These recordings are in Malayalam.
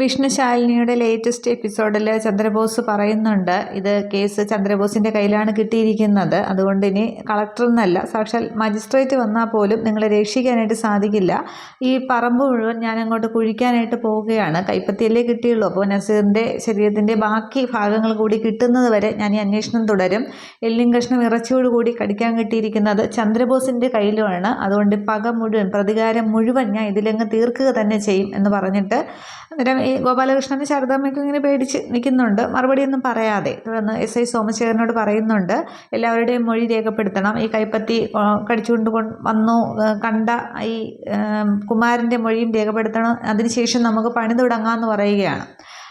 വിഷ്ണുശാലിനിയുടെ ലേറ്റസ്റ്റ് എപ്പിസോഡിൽ ചന്ദ്രബോസ് പറയുന്നുണ്ട് ഇത് കേസ് ചന്ദ്രബോസിന്റെ കയ്യിലാണ് കിട്ടിയിരിക്കുന്നത്. അതുകൊണ്ട് ഇനി കളക്ടർ എന്നല്ല സാക്ഷാൽ മജിസ്ട്രേറ്റ് വന്നാൽ പോലും നിങ്ങളെ രക്ഷിക്കാനായിട്ട് സാധിക്കില്ല. ഈ പറമ്പ് മുഴുവൻ ഞാൻ അങ്ങോട്ട് കുഴിക്കാനായിട്ട് പോവുകയാണ്. കൈപ്പത്തിയല്ലേ കിട്ടിയുള്ളൂ. അപ്പോൾ നസീറിന്റെ ശരീരത്തിന്റെ ബാക്കി ഭാഗങ്ങൾ കൂടി കിട്ടുന്നത് വരെ ഞാൻ ഈ അന്വേഷണം തുടരും. എല്ലും കഷ്ണം ഇറച്ചിയോട് കൂടി കടിക്കാൻ കിട്ടിയിരിക്കുന്നത് ചന്ദ്രബോസിന്റെ കയ്യിലുമാണ്. അതുകൊണ്ട് പക മുഴുവൻ പ്രതികാരം മുഴുവൻ ഞാൻ ഇതിലങ്ങ് തീർക്കുക തന്നെ ചെയ്യും എന്ന് പറഞ്ഞിട്ട് അന്നേരം ഈ ഗോപാലകൃഷ്ണന് ശാരദാമ്മയ്ക്കും ഇങ്ങനെ പേടിച്ച് നിൽക്കുന്നുണ്ട്. മറുപടിയൊന്നും പറയാതെ. തുടർന്ന് എസ് ഐ സോമശേഖരനോട് പറയുന്നുണ്ട് എല്ലാവരുടെയും മൊഴി രേഖപ്പെടുത്തണം. ഈ കൈപ്പത്തി കടിച്ചുകൊണ്ട് വന്നു കണ്ട ഈ കുമാരന്റെ മൊഴിയും രേഖപ്പെടുത്തണം. അതിനുശേഷം നമുക്ക് പണി തുടങ്ങാമെന്ന് പറയുകയാണ്.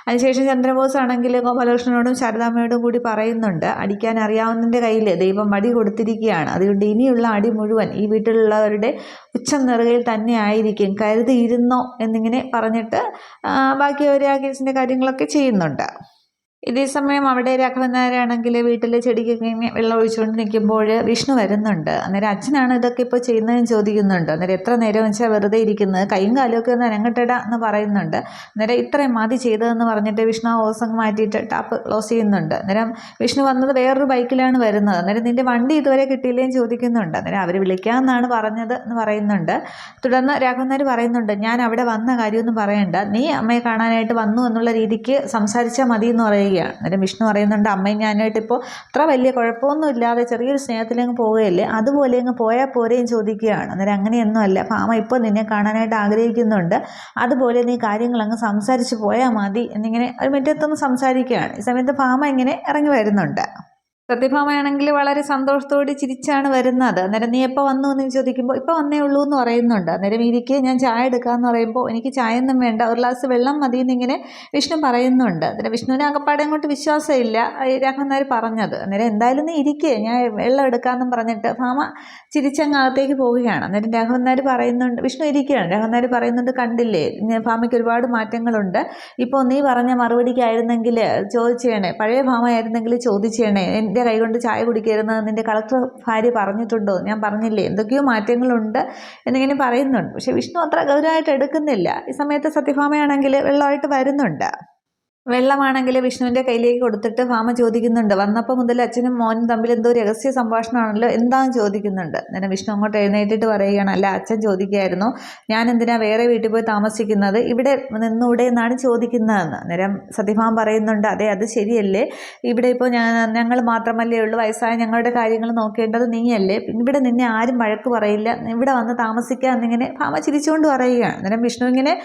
അതിനുശേഷം ചന്ദ്രബോസ് ആണെങ്കിൽ ഗോപാലകൃഷ്ണനോടും ശാരദാമ്മയോടും കൂടി പറയുന്നുണ്ട് അടിക്കാൻ അറിയാവുന്നതിന്റെ കയ്യിൽ ദൈവം മടി കൊടുത്തിരിക്കുകയാണ്. അതുകൊണ്ട് ഇനിയുള്ള അടി മുഴുവൻ ഈ വീട്ടിലുള്ളവരുടെ ഉച്ചം നിറകയിൽ തന്നെ ആയിരിക്കും. കരുതിയിരുന്നോ? എന്നിങ്ങനെ പറഞ്ഞിട്ട് ബാക്കി അവർ ആ കേസിന്റെ കാര്യങ്ങളൊക്കെ ചെയ്യുന്നുണ്ട്. ഇതേ സമയം അവിടെ രാഘവൻ നായരാണെങ്കിൽ വീട്ടിലെ ഇങ്ങനെ വെള്ളം ഒഴിച്ചുകൊണ്ട് നിൽക്കുമ്പോൾ വിഷ്ണു വരുന്നുണ്ട്. അന്നേരം അച്ഛനാണ് ഇതൊക്കെ ഇപ്പോൾ ചെയ്യുന്നതെന്ന് ചോദിക്കുന്നുണ്ട്. അന്നേരം എത്ര നേരം വെച്ചാൽ വെറുതെ ഇരിക്കുന്നത് കൈയും കാലുമൊക്കെ ഒന്ന് അനങ്ങട്ടട എന്ന് പറയുന്നുണ്ട്. അന്നേരം ഇത്രയും മതി ചെയ്തതെന്ന് പറഞ്ഞിട്ട് വിഷ്ണു ഓസം മാറ്റിയിട്ട് ടാപ്പ് ക്ലോസ് ചെയ്യുന്നുണ്ട്. അന്നേരം വിഷ്ണു വന്നത് വേറൊരു ബൈക്കിലാണ് വരുന്നത്. അന്നേരം നിന്റെ വണ്ടി ഇതുവരെ കിട്ടിയില്ലേന്ന് ചോദിക്കുന്നുണ്ട്. അന്നേരം അവർ വിളിക്കാമെന്നാണ് പറഞ്ഞത് എന്ന് പറയുന്നുണ്ട്. തുടർന്ന് രാഘവനാർ പറയുന്നുണ്ട് ഞാൻ അവിടെ വന്ന കാര്യമൊന്നും പറയണ്ട. നീ അമ്മയെ കാണാനായിട്ട് വന്നു എന്നുള്ള രീതിക്ക് സംസാരിച്ചാൽ മതി എന്ന് പറയുക പറയുകയാണ്. അന്നേരം വിഷ്ണു പറയുന്നുണ്ട് അമ്മയും ഞാനായിട്ട് ഇപ്പോൾ അത്ര വലിയ കുഴപ്പമൊന്നും ഇല്ലാതെ ചെറിയൊരു സ്നേഹത്തിലങ്ങ് പോവുകയല്ലേ? അതുപോലെ അങ്ങ് പോയാൽ പോരെയും ചോദിക്കുകയാണ്. അന്നേരം അങ്ങനെയൊന്നുമല്ല അല്ല. അമ്മ ഇപ്പോൾ നിന്നെ കാണാനായിട്ട് ആഗ്രഹിക്കുന്നുണ്ട്. അതുപോലെ നീ കാര്യങ്ങൾ അങ്ങ് സംസാരിച്ച് പോയാൽ മതി എന്നിങ്ങനെ ഒരു മുറ്റത്തൊന്ന് സംസാരിക്കുകയാണ്. ഈ സമയത്ത് ഫാമ ഇങ്ങനെ ഇറങ്ങി വരുന്നുണ്ട്. സത്യഭാമയാണെങ്കിൽ വളരെ സന്തോഷത്തോടെ ചിരിച്ചാണ് വരുന്നത്. അന്നേരം നീ എപ്പോൾ വന്നു എന്ന് ചോദിക്കുമ്പോൾ ഇപ്പോൾ വന്നേ ഉള്ളൂ എന്ന് പറയുന്നുണ്ട്. അന്നേരം ഇരിക്കുക ഞാൻ ചായ എടുക്കാമെന്ന് പറയുമ്പോൾ എനിക്ക് ചായ ഒന്നും വേണ്ട ഒരു ഗ്ലാസ് വെള്ളം മതി എന്നിങ്ങനെ വിഷ്ണു പറയുന്നുണ്ട്. അന്നേരം വിഷ്ണുവിനെ അകപ്പാടെ അങ്ങോട്ട് വിശ്വാസമില്ല രാഘവന്നാർ പറഞ്ഞത്. അന്നേരം എന്തായാലും നീ ഇരിക്കേ ഞാൻ വെള്ളം എടുക്കാമെന്നും പറഞ്ഞിട്ട് ഭാമ ചിരിച്ചങ്ങാകത്തേക്ക് പോവുകയാണ്. അന്നേരം രാഘവന്നാർ പറയുന്നുണ്ട് വിഷ്ണു ഇരിക്കുകയാണ്. രാഘവന്നാർ പറയുന്നുണ്ട് കണ്ടില്ലേ ഭാമയ്ക്ക് ഒരുപാട് മാറ്റങ്ങളുണ്ട്. ഇപ്പോൾ നീ പറഞ്ഞ മറുപടിക്കായിരുന്നെങ്കിൽ ചോദിച്ചേണേ പഴയ ഭാമയായിരുന്നെങ്കിൽ ചോദിച്ചേണേ എന്റെ കൈകൊണ്ട് ചായ കുടിക്കരുതെന്ന് നിന്റെ കളക്ടർ ഭാര്യ പറഞ്ഞിട്ടുണ്ടോ? ഞാൻ പറഞ്ഞില്ലേ? എന്തൊക്കെയോ മാറ്റങ്ങളുണ്ട് എന്നിങ്ങനെ പറയുന്നുണ്ട്. പക്ഷേ വിഷ്ണു അത്ര ഗൗരവമായിട്ട് എടുക്കുന്നില്ല. ഈ സമയത്ത് സത്യഭാമയാണെങ്കിൽ വെള്ളമായിട്ട് വരുന്നുണ്ട്. വെള്ളമാണെങ്കിൽ വിഷ്ണുവിന്റെ കയ്യിലേക്ക് കൊടുത്തിട്ട് ഭാമ ചോദിക്കുന്നുണ്ട്. വന്നപ്പോൾ മുതൽ അച്ഛനും മോനും തമ്മിൽ എന്തോ രഹസ്യ സംഭാഷണമാണല്ലോ എന്താണെന്ന് ചോദിക്കുന്നുണ്ട്. അന്നേരം വിഷ്ണു അങ്ങോട്ട് എഴുന്നേറ്റിട്ട് പറയുകയാണ് അല്ല അച്ഛൻ ചോദിക്കുകയായിരുന്നു ഞാൻ എന്തിനാ വേറെ വീട്ടിൽ പോയി താമസിക്കുന്നത്? ഇവിടെ നിന്നൂടെ എന്നാണ് ചോദിക്കുന്നതെന്ന്. അന്നേരം സത്യഭാമ പറയുന്നുണ്ട് അതെ അത് ശരിയല്ലേ? ഇവിടെ ഇപ്പോൾ ഞാൻ ഞങ്ങൾ മാത്രമല്ലേ ഉള്ളൂ വയസ്സായ ഞങ്ങളുടെ കാര്യങ്ങൾ നോക്കേണ്ടത് നീയല്ലേ? ഇവിടെ നിന്നെ ആരും വഴക്ക് പറയില്ല ഇവിടെ വന്ന് താമസിക്കുക എന്നിങ്ങനെ ഭാമ ചിരിച്ചുകൊണ്ട് പറയുകയാണ്. അന്നേരം വിഷ്ണു ഇങ്ങനെ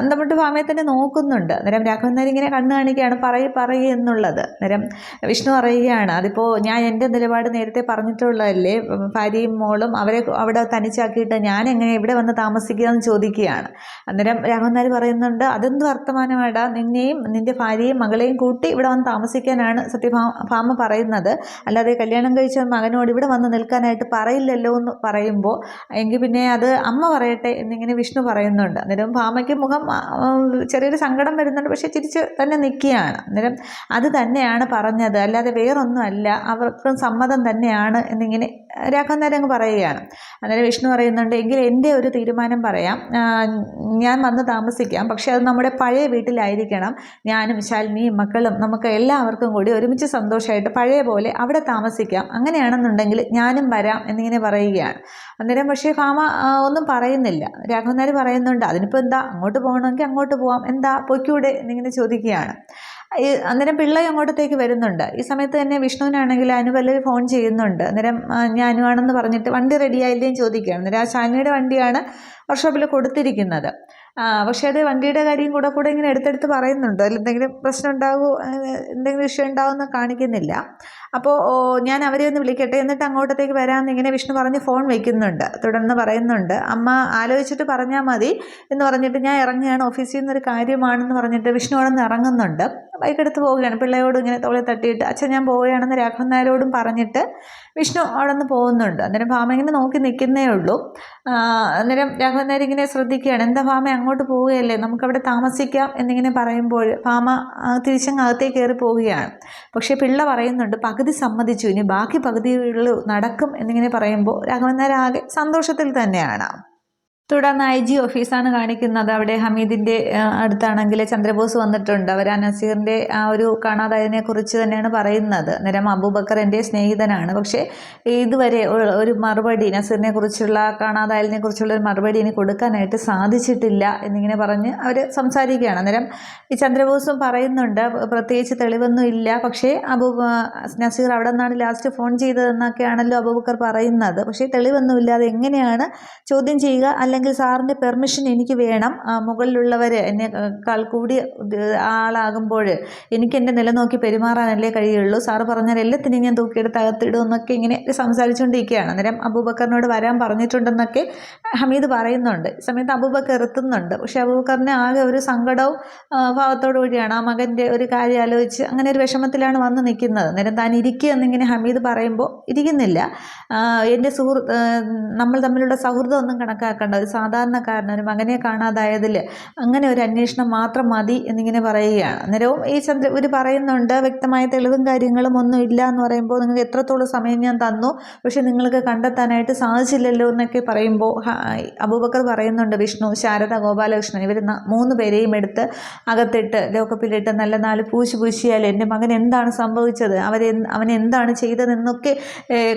അന്തമിട്ട് ഭാമയെ തന്നെ നോക്കുന്നുണ്ട്. അന്നേരം രാഘവൻ ഇങ്ങനെ കണ്ണു കാണിക്കുകയാണ് പറയ പറയുക എന്നുള്ളത്. അന്നേരം വിഷ്ണു പറയുകയാണ് അതിപ്പോൾ ഞാൻ എന്റെ നിലപാട് നേരത്തെ പറഞ്ഞിട്ടുള്ളതല്ലേ? ഭാര്യയും മോളും അവരെ അവിടെ തനിച്ചാക്കിയിട്ട് ഞാൻ എങ്ങനെ ഇവിടെ വന്ന് താമസിക്കുക എന്ന് ചോദിക്കുകയാണ്. അന്നേരം രാഘവനാർ പറയുന്നുണ്ട് അതെന്ത് വർത്തമാനമാടാ? നിന്നെയും നിന്റെ ഭാര്യയും മകളെയും കൂട്ടി ഇവിടെ വന്ന് താമസിക്കാനാണ് സത്യഭാമ പറയുന്നത്. അല്ലാതെ കല്യാണം കഴിച്ച മകനോട് ഇവിടെ വന്ന് നിൽക്കാനായിട്ട് പറയില്ലല്ലോ എന്ന് പറയുമ്പോൾ എങ്കിൽ പിന്നെ അത് അമ്മ പറയട്ടെ എന്നിങ്ങനെ വിഷ്ണു പറയുന്നുണ്ട്. അന്നേരം ഭാമയ്ക്ക് മുഖം ചെറിയൊരു സങ്കടം വരുന്നുണ്ട്. പക്ഷേ തിരിച്ച് തന്നെ തന്നെ നിൽക്കുകയാണ്. അന്നേരം അത് തന്നെയാണ് പറഞ്ഞത്. അല്ലാതെ വേറൊന്നുമല്ല. അവർക്കും സമ്മതം തന്നെയാണ് എന്നിങ്ങനെ രാഘവൻ അങ്ങ് പറയുകയാണ്. അന്നേരം വിഷ്ണു പറയുന്നുണ്ട് എങ്കിൽ എന്റെ ഒരു തീരുമാനം പറയാം. ഞാൻ വന്ന് താമസിക്കാം. പക്ഷെ അത് നമ്മുടെ പഴയ വീട്ടിലായിരിക്കണം. ഞാനും ശാലിനിയും മക്കളും നമുക്ക് എല്ലാവർക്കും കൂടി ഒരുമിച്ച് സന്തോഷമായിട്ട് പഴയ പോലെ അവിടെ താമസിക്കാം. അങ്ങനെയാണെന്നുണ്ടെങ്കിൽ ഞാനും വരാം എന്നിങ്ങനെ പറയുകയാണ്. അന്നേരം പക്ഷേ ഭാമ ഒന്നും പറയുന്നില്ല. രാഘവൻ പറയുന്നുണ്ട് അതിനിപ്പോൾ എന്താ? അങ്ങോട്ട് പോകണമെങ്കിൽ അങ്ങോട്ട് പോവാം. എന്താ? പൊയ്ക്കൂടെ എന്നിങ്ങനെ ചോദിക്കുകയാണ്. ഈ അന്നേരം പിള്ള അങ്ങോട്ടത്തേക്ക് വരുന്നുണ്ട്. ഈ സമയത്ത് തന്നെ വിഷ്ണുവിനാണെങ്കിൽ അനുപല്ലവി ഫോൺ ചെയ്യുന്നുണ്ട്. അന്നേരം ഞാൻ അനുവാണെന്ന് പറഞ്ഞിട്ട് വണ്ടി റെഡിയായില്ലേന്ന് ചോദിക്കുകയാണ്. അന്നേരം ആ ശാലിനിയുടെ വണ്ടിയാണ് വർക്ക്ഷോപ്പിൽ കൊടുത്തിരിക്കുന്നത്. പക്ഷേ അത് വണ്ടിയുടെ കാര്യം കൂടെ കൂടെ ഇങ്ങനെ എടുത്തെടുത്ത് പറയുന്നുണ്ട്. അതിൽ എന്തെങ്കിലും പ്രശ്നം ഉണ്ടാകുമോ എന്തെങ്കിലും വിഷയം ഉണ്ടാകുമെന്ന് കാണിക്കുന്നില്ല. അപ്പോൾ ഞാൻ അവരെ ഒന്ന് വിളിക്കട്ടെ. എന്നിട്ട് അങ്ങോട്ടത്തേക്ക് വരാമെന്ന് ഇങ്ങനെ വിഷ്ണു പറഞ്ഞ് ഫോൺ വയ്ക്കുന്നുണ്ട് തുടർന്ന് പറയുന്നുണ്ട് അമ്മ ആലോചിച്ചിട്ട് പറഞ്ഞാൽ മതി എന്ന് പറഞ്ഞിട്ട് ഞാൻ ഇറങ്ങുകയാണ്. ഓഫീസിൽ നിന്നൊരു കാര്യമാണെന്ന് പറഞ്ഞിട്ട് വിഷ്ണു അവിടെ നിന്ന് ഇറങ്ങുന്നുണ്ട്. ബൈക്ക് എടുത്ത് പോവുകയാണ് പിള്ളയോട് ഇങ്ങനെ തോളെ തട്ടിയിട്ട് അച്ഛൻ ഞാൻ പോവുകയാണെന്ന് രാഘവൻ നായരോടും പറഞ്ഞിട്ട് വിഷ്ണു അവിടെ നിന്ന് പോകുന്നുണ്ട്. അന്നേരം ഭാമ ഇങ്ങനെ നോക്കി നിൽക്കുന്നേ ഉള്ളൂ. അന്നേരം രാഘവൻ നായർ ഇങ്ങനെ ശ്രദ്ധിക്കുകയാണ് എന്താ ഭാമ അങ്ങോട്ട് പോവുകയല്ലേ? നമുക്കവിടെ താമസിക്കാം എന്നിങ്ങനെ പറയുമ്പോൾ ഭാമ തിരിച്ചങ്ങ് അകത്തേക്ക് കയറി പോവുകയാണ്. പക്ഷേ പിള്ള പറയുന്നുണ്ട് പകുതി സമ്മതിച്ചു ഇനി ബാക്കി പകുതിയുള്ളൂ നടക്കും എന്നിങ്ങനെ പറയുമ്പോൾ രാഘവൻ നായർ ആകെ സന്തോഷത്തിൽ തന്നെയാണ്. തുടർന്ന് ഐ ജി ഓഫീസാണ് കാണിക്കുന്നത്. അവിടെ ഹമീദിന്റെ അടുത്താണെങ്കിൽ ചന്ദ്രബോസ് വന്നിട്ടുണ്ട്. അവർ ആ നസീറിന്റെ ആ ഒരു കാണാതായതിനെ കുറിച്ച് തന്നെയാണ് പറയുന്നത്. നേരം അബൂബക്കർ എന്റെ സ്നേഹിതനാണ്. പക്ഷേ ഇതുവരെ ഒരു മറുപടി നസീറിനെ കുറിച്ചുള്ള കാണാതായതിനെ കുറിച്ചുള്ള ഒരു മറുപടി ഇനി കൊടുക്കാനായിട്ട് സാധിച്ചിട്ടില്ല എന്നിങ്ങനെ പറഞ്ഞ് അവർ സംസാരിക്കുകയാണ്. അന്നേരം ഈ ചന്ദ്രബോസും പറയുന്നുണ്ട് പ്രത്യേകിച്ച് തെളിവൊന്നും ഇല്ല. പക്ഷേ അബൂ നസീർ അവിടെ നിന്നാണ് ലാസ്റ്റ് ഫോൺ ചെയ്തതെന്നൊക്കെയാണല്ലോ അബൂബക്കർ പറയുന്നത്. പക്ഷേ തെളിവൊന്നുമില്ല അത് എങ്ങനെയാണ് ചോദ്യം ചെയ്യുക? അല്ലെങ്കിൽ സാറിന്റെ പെർമിഷൻ എനിക്ക് വേണം. മുകളിലുള്ളവർ എന്നെക്കാൾ കൂടി ആളാകുമ്പോൾ എനിക്ക് എന്റെ നിലനോക്കി പെരുമാറാനല്ലേ കഴിയുള്ളൂ. സാറ് പറഞ്ഞാൽ എല്ലാത്തിനും ഞാൻ തൂക്കിയെടുത്ത് അകത്തിടുമെന്നൊക്കെ ഇങ്ങനെ സംസാരിച്ചുകൊണ്ടിരിക്കുകയാണ്. അന്നേരം അബൂബക്കറിനോട് വരാൻ പറഞ്ഞിട്ടുണ്ടെന്നൊക്കെ ഹമീദ് പറയുന്നുണ്ട്. സമയത്ത് അബൂബക്കർ എത്തുന്നുണ്ട്. പക്ഷേ അബൂബക്കറിനെ ആകെ ഒരു സങ്കടവും ഭാവത്തോടു കൂടിയാണ്. ആ മകന്റെ ഒരു കാര്യം ആലോചിച്ച് അങ്ങനെ ഒരു വിഷമത്തിലാണ് വന്ന് നിൽക്കുന്നത്. അന്നേരം താൻ ഇരിക്കുക എന്നിങ്ങനെ ഹമീദ് പറയുമ്പോൾ ഇരിക്കുന്നില്ല. എന്റെ സുഹൃത്ത് നമ്മൾ തമ്മിലുള്ള സൗഹൃദം ഒന്നും കണക്കാക്കേണ്ട. ഒരു സാധാരണക്കാരൻ ഒരു മകനെ കാണാതായതിൽ അങ്ങനെ ഒരു അന്വേഷണം മാത്രം മതി എന്നിങ്ങനെ പറയുകയാണ്. അന്നേരവും ഈ ചന്ദ്ര ഇവർ പറയുന്നുണ്ട് വ്യക്തമായ തെളിവും കാര്യങ്ങളും ഒന്നും ഇല്ല എന്ന് പറയുമ്പോൾ നിങ്ങൾക്ക് എത്രത്തോളം സമയം ഞാൻ തന്നു പക്ഷെ നിങ്ങൾക്ക് കണ്ടെത്താനായിട്ട് സാധിച്ചില്ലല്ലോ എന്നൊക്കെ പറയുമ്പോൾ അബൂബക്കർ പറയുന്നുണ്ട് വിഷ്ണു ശാരദ ഗോപാലകൃഷ്ണൻ ഇവർ മൂന്ന് പേരെയും എടുത്ത് അകത്തിട്ട് ലോക്കപ്പിലിട്ട് നല്ല നാല് പൂശി പൂശിയാൽ എന്റെ മകൻ എന്താണ് സംഭവിച്ചത് അവരെ അവൻ എന്താണ് ചെയ്തതെന്നൊക്കെ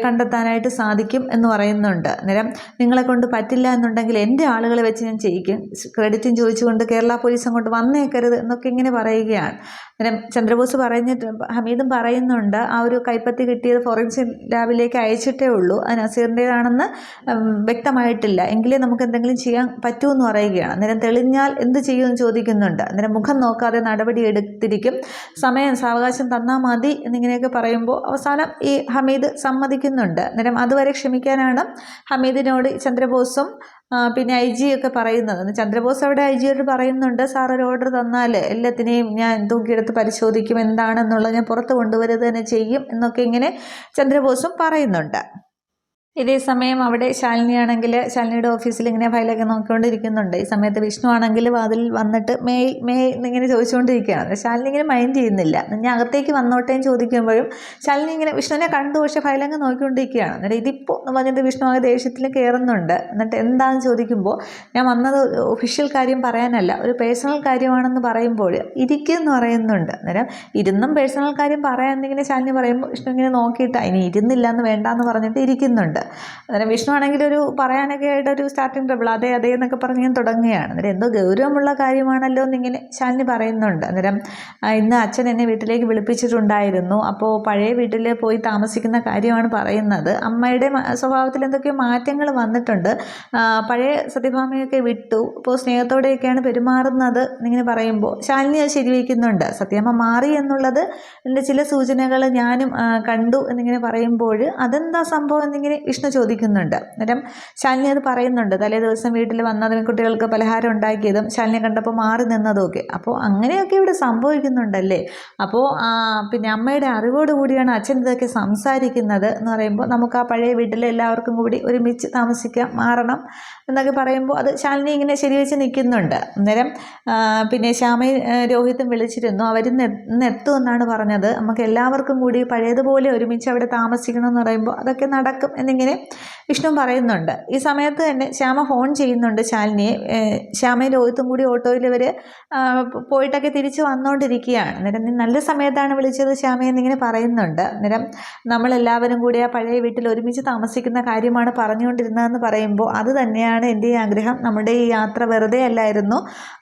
കണ്ടെത്താനായിട്ട് സാധിക്കും എന്ന് പറയുന്നുണ്ട്. അന്നേരം നിങ്ങളെ കൊണ്ട് പറ്റില്ല എന്നുണ്ടെങ്കിൽ എന്റെ ആളുകളെ വെച്ച് ഞാൻ ചെയ്യിക്കും. ക്രെഡിറ്റും ചോദിച്ചുകൊണ്ട് കേരള പോലീസ് അങ്ങോട്ട് വന്നേക്കരുത് എന്നൊക്കെ ഇങ്ങനെ പറയുകയാണ്. അന്നേരം ചന്ദ്രബോസ് പറഞ്ഞിട്ട് ഹമീദും പറയുന്നുണ്ട് ആ ഒരു കൈപ്പത്തി കിട്ടിയത് ഫോറൻസിക് ലാബിലേക്ക് അയച്ചിട്ടേ ഉള്ളൂ. അത് നസീറിന്റേതാണെന്ന് വ്യക്തമായിട്ടില്ല. എങ്കിലേ നമുക്ക് എന്തെങ്കിലും ചെയ്യാൻ പറ്റൂ എന്ന് പറയുകയാണ്. അന്നേരം തെളിഞ്ഞാൽ എന്ത് ചെയ്യുമെന്ന് ചോദിക്കുന്നുണ്ട്. അന്നേരം മുഖം നോക്കാതെ നടപടി എടുത്തിരിക്കും. സമയം സാവകാശം തന്നാൽ മതി എന്നിങ്ങനെയൊക്കെ പറയുമ്പോൾ അവസാനം ഈ ഹമീദ് സമ്മതിക്കുന്നുണ്ട്. അന്നേരം അതുവരെ ക്ഷമിക്കാനാണ് ഹമീദിനോട് ചന്ദ്രബോസും പിന്നെ ഐ ജി ഒക്കെ പറയുന്നത്. ചന്ദ്രബോസ് അവിടെ ഐ ജിയോട് പറയുന്നുണ്ട് സാർ ഒരു ഓർഡർ തന്നാൽ എല്ലാത്തിനെയും ഞാൻ തൂക്കിയെടുത്ത് പരിശോധിക്കും എന്താണെന്നുള്ളത് ഞാൻ പുറത്ത് കൊണ്ടുവരുന്നത് തന്നെ ചെയ്യും എന്നൊക്കെ ഇങ്ങനെ ചന്ദ്രബോസും പറയുന്നുണ്ട്. ഇതേ സമയം അവിടെ ശാലിനിയാണെങ്കിൽ ശാലിനിയുടെ ഓഫീസിൽ ഇങ്ങനെ ഫയലൊക്കെ നോക്കിക്കൊണ്ടിരിക്കുന്നുണ്ട്. ഈ സമയത്ത് വിഷ്ണു ആണെങ്കിൽ വാതിൽ വന്നിട്ട് മേയ് മേയ് എന്നിങ്ങനെ ചോദിച്ചുകൊണ്ടിരിക്കുകയാണ്. ശാലിനി ഇങ്ങനെ മൈൻഡ് ചെയ്യുന്നില്ല. ഞാൻ അകത്തേക്ക് വന്നോട്ടേന്ന് ചോദിക്കുമ്പോഴും ശാലിനി ഇങ്ങനെ വിഷ്ണുവിനെ കണ്ടു പക്ഷേ ഫയലങ്ങ് നോക്കിക്കൊണ്ടിരിക്കുകയാണ്. എന്നിട്ട് ഇതിപ്പോൾ എന്ന് പറഞ്ഞിട്ട് വിഷ്ണു ആകെ ദേഷ്യത്തിൽ കയറുന്നുണ്ട്. എന്നിട്ട് എന്താണെന്ന് ചോദിക്കുമ്പോൾ ഞാൻ വന്നത് ഒഫീഷ്യൽ കാര്യം പറയാനല്ല ഒരു പേഴ്സണൽ കാര്യമാണെന്ന് പറയുമ്പോൾ ഇരിക്കുമെന്ന് പറയുന്നുണ്ട്. അന്നേരം ഇരുന്നും പേഴ്സണൽ കാര്യം പറയാമെന്നിങ്ങനെ ശാലിനി പറയുമ്പോൾ വിഷ്ണു ഇങ്ങനെ നോക്കിയിട്ട് ഇനി ഇരുന്നില്ല എന്ന് വേണ്ടാന്ന് പറഞ്ഞിട്ട് ഇരിക്കുന്നുണ്ട്. അന്നേരം വിഷ്ണു ആണെങ്കിൽ ഒരു പറയാനൊക്കെ ആയിട്ട് ഒരു സ്റ്റാർട്ടിങ് ട്രബിൾ അതെ അതെ എന്നൊക്കെ പറഞ്ഞ് ഞാൻ തുടങ്ങുകയാണ്. അന്നേരം എന്തോ ഗൗരവമുള്ള കാര്യമാണല്ലോ എന്നിങ്ങനെ ശാലിനി പറയുന്നുണ്ട്. അന്നേരം ഇന്ന് അച്ഛൻ എന്നെ വീട്ടിലേക്ക് വിളിപ്പിച്ചിട്ടുണ്ടായിരുന്നു. അപ്പോൾ പഴയ വീട്ടിൽ പോയി താമസിക്കുന്ന കാര്യമാണ് പറയുന്നത്. അമ്മയുടെ സ്വഭാവത്തിൽ എന്തൊക്കെയോ മാറ്റങ്ങൾ വന്നിട്ടുണ്ട്. പഴയ സത്യഭാമയൊക്കെ വിട്ടു. ഇപ്പോൾ സ്നേഹത്തോടെയൊക്കെയാണ് പെരുമാറുന്നത് എന്നിങ്ങനെ പറയുമ്പോൾ ശാലിനി അത് ശരിവയ്ക്കുന്നുണ്ട് സത്യഭാമ മാറി എന്നുള്ളത് എന്റെ ചില സൂചനകൾ ഞാനും കണ്ടു എന്നിങ്ങനെ പറയുമ്പോൾ അതെന്താ സംഭവം എന്നിങ്ങനെ വിഷ്ണു ചോദിക്കുന്നുണ്ട്. അന്നേരം ശാലിനി അത് പറയുന്നുണ്ട്. തലേ ദിവസം വീട്ടിൽ വന്നതിന് കുട്ടികൾക്ക് പലഹാരം ഉണ്ടാക്കിയതും ശാലിനി കണ്ടപ്പോൾ മാറി നിന്നതും ഒക്കെ അപ്പോൾ അങ്ങനെയൊക്കെ ഇവിടെ സംഭവിക്കുന്നുണ്ടല്ലേ? അപ്പോൾ പിന്നെ അമ്മയുടെ അറിവോട് കൂടിയാണ് അച്ഛൻ ഇതൊക്കെ സംസാരിക്കുന്നത് എന്ന് പറയുമ്പോൾ നമുക്ക് ആ പഴയ വീട്ടിലെ എല്ലാവർക്കും കൂടി ഒരുമിച്ച് താമസിക്കാം മാറണം എന്നൊക്കെ പറയുമ്പോൾ അത് ശാലിനി ഇങ്ങനെ ശരിവെച്ച് നിൽക്കുന്നുണ്ട്. അന്നേരം പിന്നെ ശ്യാമയും രോഹിതും രോഹിത്തും വിളിച്ചിരുന്നു. അവർ ഇന്ന് എന്നാണ് പറഞ്ഞത്. നമുക്ക് എല്ലാവർക്കും കൂടി പഴയതുപോലെ ഒരുമിച്ച് അവിടെ താമസിക്കണം എന്ന് പറയുമ്പോൾ അതൊക്കെ നടക്കും എന്നിങ്ങനെ mide വിഷ്ണു പറയുന്നുണ്ട്. ഈ സമയത്ത് തന്നെ ശ്യാമ ഫോൺ ചെയ്യുന്നുണ്ട് ശാലിനിയെ. ശ്യാമയും രോഹിത്തും കൂടി ഓട്ടോയിൽ ഇവർ പോയിട്ടൊക്കെ തിരിച്ച് വന്നുകൊണ്ടിരിക്കുകയാണ് അന്നേരം നീ നല്ല സമയത്താണ് വിളിച്ചത് ശ്യാമയെന്നിങ്ങനെ പറയുന്നുണ്ട്. അന്നേരം നമ്മളെല്ലാവരും കൂടി ആ പഴയ വീട്ടിൽ ഒരുമിച്ച് താമസിക്കുന്ന കാര്യമാണ് പറഞ്ഞുകൊണ്ടിരുന്നതെന്ന് പറയുമ്പോൾ അത് തന്നെയാണ് എന്റെ ആഗ്രഹം. നമ്മുടെ ഈ യാത്ര വെറുതെ അല്ലായിരുന്നു.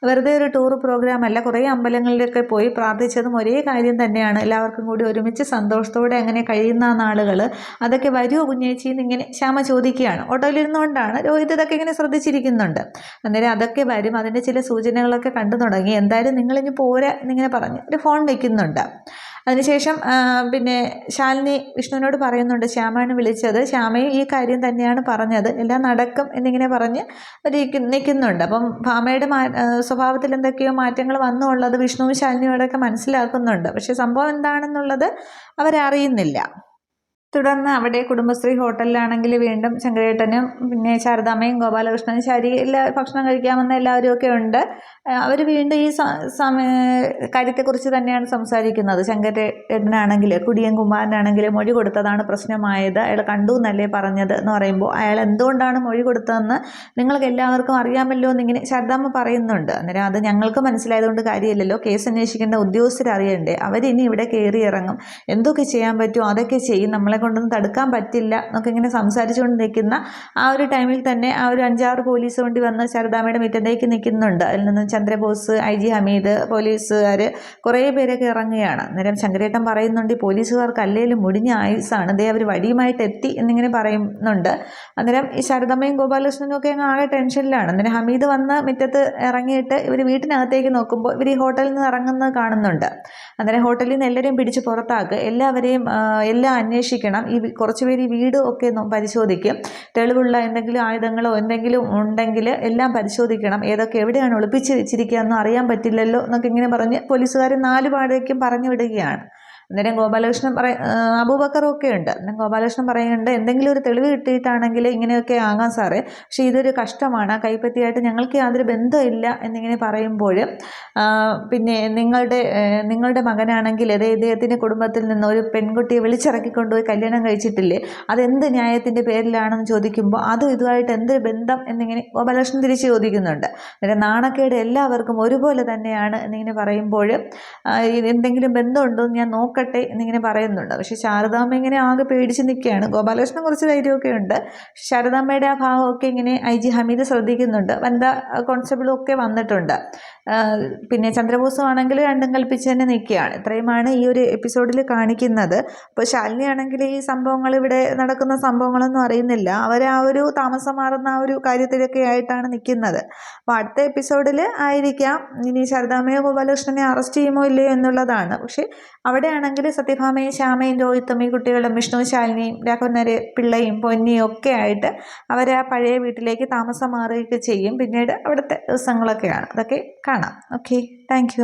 വെറുതെ ഒരു ടൂർ പ്രോഗ്രാം അല്ല കുറേ അമ്പലങ്ങളിലൊക്കെ പോയി പ്രാർത്ഥിച്ചതും ഒരേ കാര്യം തന്നെയാണ്. എല്ലാവർക്കും കൂടി ഒരുമിച്ച് സന്തോഷത്തോടെ അങ്ങനെ കഴിയുന്ന നാളുകൾ അതൊക്കെ വരുമോ കുഞ്ഞേച്ചി ഇങ്ങനെ ശ്യാമ ചോദിക്കുകയാണ്. ഓട്ടോയിലിരുന്നുകൊണ്ടാണ് രോഹിത് ഇതൊക്കെ ഇങ്ങനെ ശ്രദ്ധിച്ചിരിക്കുന്നുണ്ട്. അന്നേരം അതൊക്കെ വരും. അതിന്റെ ചില സൂചനകളൊക്കെ കണ്ടു തുടങ്ങി. എന്തായാലും നിങ്ങളിനി പോരാ എന്നിങ്ങനെ പറഞ്ഞ് ഒരു ഫോൺ വയ്ക്കുന്നുണ്ട് അതിനുശേഷം പിന്നെ ശാലിനി വിഷ്ണുവിനോട് പറയുന്നുണ്ട് ശ്യാമാണ് വിളിച്ചത്. ശ്യാമയും ഈ കാര്യം തന്നെയാണ് പറഞ്ഞത്. എല്ലാം നടക്കും എന്നിങ്ങനെ പറഞ്ഞ് നിൽക്കുന്നുണ്ട്. അപ്പം ഭാമയുടെ സ്വഭാവത്തിൽ എന്തൊക്കെയോ മാറ്റങ്ങൾ വന്നുള്ളത് വിഷ്ണുവും ശാലിനിയോടൊക്കെ മനസ്സിലാക്കുന്നുണ്ട്. പക്ഷേ സംഭവം എന്താണെന്നുള്ളത് അവരറിയുന്നില്ല. തുടർന്ന് അവിടെ കുടുംബശ്രീ ഹോട്ടലിലാണെങ്കിൽ വീണ്ടും ശങ്കരേട്ടനും പിന്നെ ശാരദാമ്മയും ഗോപാലകൃഷ്ണനും ശരി എല്ലാ ഭക്ഷണം കഴിക്കാമെന്ന എല്ലാവരും ഒക്കെ ഉണ്ട്. അവർ വീണ്ടും ഈ കാര്യത്തെക്കുറിച്ച് തന്നെയാണ് സംസാരിക്കുന്നത്. ശങ്കരേട്ടനാണെങ്കിൽ കുടിയൻ കുമാരനാണെങ്കിൽ മൊഴി കൊടുത്തതാണ് പ്രശ്നമായത്. അയാൾ കണ്ടു എന്നല്ലേ പറഞ്ഞത് എന്ന് പറയുമ്പോൾ അയാൾ എന്തുകൊണ്ടാണ് മൊഴി കൊടുത്തതെന്ന് നിങ്ങൾക്ക് എല്ലാവർക്കും അറിയാമല്ലോ എന്നിങ്ങനെ ശാരദാമ്മ പറയുന്നുണ്ട്. അന്നേരം അത് ഞങ്ങൾക്ക് മനസ്സിലായതുകൊണ്ട് കാര്യമില്ലല്ലോ. കേസ് അന്വേഷിക്കേണ്ട ഉദ്യോഗസ്ഥരറിയണ്ടേ. അവരിനി ഇവിടെ കയറി ഇറങ്ങും. എന്തൊക്കെ ചെയ്യാൻ പറ്റുമോ അതൊക്കെ ചെയ്യും. നമ്മളെ കൊണ്ടൊന്നും തടുക്കാൻ പറ്റില്ല എന്നൊക്കെ ഇങ്ങനെ സംസാരിച്ചുകൊണ്ട് നിൽക്കുന്ന ആ ഒരു ടൈമിൽ തന്നെ ആ ഒരു അഞ്ചാറ് പോലീസ് വണ്ടി വന്ന് ശാരദാമ്മയുടെ മുറ്റത്തേക്ക് നിൽക്കുന്നുണ്ട്. അതിൽ നിന്ന് ചന്ദ്രബോസ് ഐ ജി ഹമീദ് പോലീസുകാർ കുറേ പേരൊക്കെ ഇറങ്ങുകയാണ്. അന്നേരം ശങ്കരേട്ടൻ പറയുന്നുണ്ട് പോലീസുകാർക്ക് അല്ലെങ്കിലും മുടിഞ്ഞ ആയുസാണ് ദേ അവർ വടിയുമായിട്ട് എത്തി എന്നിങ്ങനെ പറയുന്നുണ്ട്. അന്നേരം ഈ ശാരദമ്മയും ഗോപാലകൃഷ്ണനും ഒക്കെ അങ്ങ് ആകെ ടെൻഷനിലാണ്. അന്നേരം ഹമീദ് വന്ന് മുറ്റത്ത് ഇറങ്ങിയിട്ട് ഇവർ വീട്ടിനകത്തേക്ക് നോക്കുമ്പോൾ ഇവർ ഈ ഹോട്ടലിൽ നിന്ന് ഇറങ്ങുന്നത് കാണുന്നുണ്ട്. അന്നേരം ഹോട്ടലിൽ നിന്ന് എല്ലാവരെയും പിടിച്ച് പുറത്താക്കുക എല്ലാവരെയും എല്ലാം അന്വേഷിക്കണം. ഈ കുറച്ച് പേര് ഈ വീട് ഒക്കെ പരിശോധിക്കും. തെളിവുള്ള എന്തെങ്കിലും ആയുധങ്ങളോ എന്തെങ്കിലും ഉണ്ടെങ്കിൽ എല്ലാം പരിശോധിക്കണം. ഏതൊക്കെ എവിടെയാണ് ഒളിപ്പിച്ച് വെച്ചിരിക്കുക എന്നോ അറിയാൻ പറ്റില്ലല്ലോ എന്നൊക്കെ ഇങ്ങനെ പറഞ്ഞ് പോലീസുകാർ നാല് പാടേക്കും പറഞ്ഞു വിടുകയാണ്. അന്നേരം ഗോപാലകൃഷ്ണൻ പറ അബൂബക്കറും ഒക്കെ ഉണ്ട് അന്നേരം ഗോപാലകൃഷ്ണൻ പറയുന്നുണ്ട് എന്തെങ്കിലും ഒരു തെളിവ് കിട്ടിയിട്ടാണെങ്കിൽ ഇങ്ങനെയൊക്കെ ആകാം സാറേ. പക്ഷേ ഇതൊരു കഷ്ടമാണ്. കൈപ്പറ്റിയായിട്ട് ഞങ്ങൾക്ക് യാതൊരു ബന്ധമില്ല എന്നിങ്ങനെ പറയുമ്പോൾ പിന്നെ നിങ്ങളുടെ നിങ്ങളുടെ മകനാണെങ്കിൽ അതേ ഇദ്ദേഹത്തിന്റെ കുടുംബത്തിൽ നിന്ന് ഒരു പെൺകുട്ടിയെ വിളിച്ചിറക്കി കൊണ്ടുപോയി കല്യാണം കഴിച്ചിട്ടില്ലേ? അതെന്ത് ന്യായത്തിന്റെ പേരിലാണെന്ന് ചോദിക്കുമ്പോൾ അതും ഇതുമായിട്ട് എന്ത് ബന്ധം? എന്നിങ്ങനെ ഗോപാലകൃഷ്ണൻ തിരിച്ച് ചോദിക്കുന്നുണ്ട്. അന്നേരം നാണക്കേട് എല്ലാവർക്കും ഒരുപോലെ തന്നെയാണ് എന്നിങ്ങനെ പറയുമ്പോൾ എന്തെങ്കിലും ബന്ധമുണ്ടോ എന്ന് ഞാൻ നോക്കാം നോക്കട്ടെ എന്നിങ്ങനെ പറയുന്നുണ്ട്. പക്ഷേ ശാരദാമ്മ ഇങ്ങനെ ആകെ പേടിച്ച് നിൽക്കുകയാണ്. ഗോപാലകൃഷ്ണൻ കുറച്ച് ധൈര്യമൊക്കെ ഉണ്ട്. ശാരദാമ്മയുടെ ആ ഭാവമൊക്കെ ഇങ്ങനെ ഐ ജി ഹമീദ് ശ്രദ്ധിക്കുന്നുണ്ട്. വനിതാ കോൺസ്റ്റബിളും ഒക്കെ വന്നിട്ടുണ്ട്. പിന്നെ ചന്ദ്രബോസും ആണെങ്കിൽ രണ്ടും കൽപ്പിച്ച് തന്നെ നിൽക്കുകയാണ്. ഇത്രയുമാണ് ഈ ഒരു എപ്പിസോഡിൽ കാണിക്കുന്നത്. അപ്പോൾ ശാലിനി ആണെങ്കിൽ ഈ സംഭവങ്ങൾ ഇവിടെ നടക്കുന്ന സംഭവങ്ങളൊന്നും അറിയുന്നില്ല. അവർ ആ ഒരു താമസം മാറുന്ന ആ ഒരു കാര്യത്തിലൊക്കെ ആയിട്ടാണ് നിൽക്കുന്നത്. അപ്പോൾ അടുത്ത എപ്പിസോഡിൽ ആയിരിക്കാം. ഇനി ശാരദാമയോ ഗോപാലകൃഷ്ണനെ അറസ്റ്റ് ചെയ്യുമോ ഇല്ലയോ എന്നുള്ളതാണ്. പക്ഷേ അവിടെയാണെങ്കിൽ സത്യഭാമയും ശ്യാമയും രോഹിത്തും ഈ കുട്ടികളും വിഷ്ണു ശാലിനിയും രാഘവനര് പിള്ളയും പൊന്നിയും ഒക്കെ ആയിട്ട് അവർ ആ പഴയ വീട്ടിലേക്ക് താമസം മാറുകയൊക്കെ ചെയ്യും. പിന്നീട് അവിടുത്തെ ദിവസങ്ങളൊക്കെയാണ്. അതൊക്കെ കാണാം. Okay thank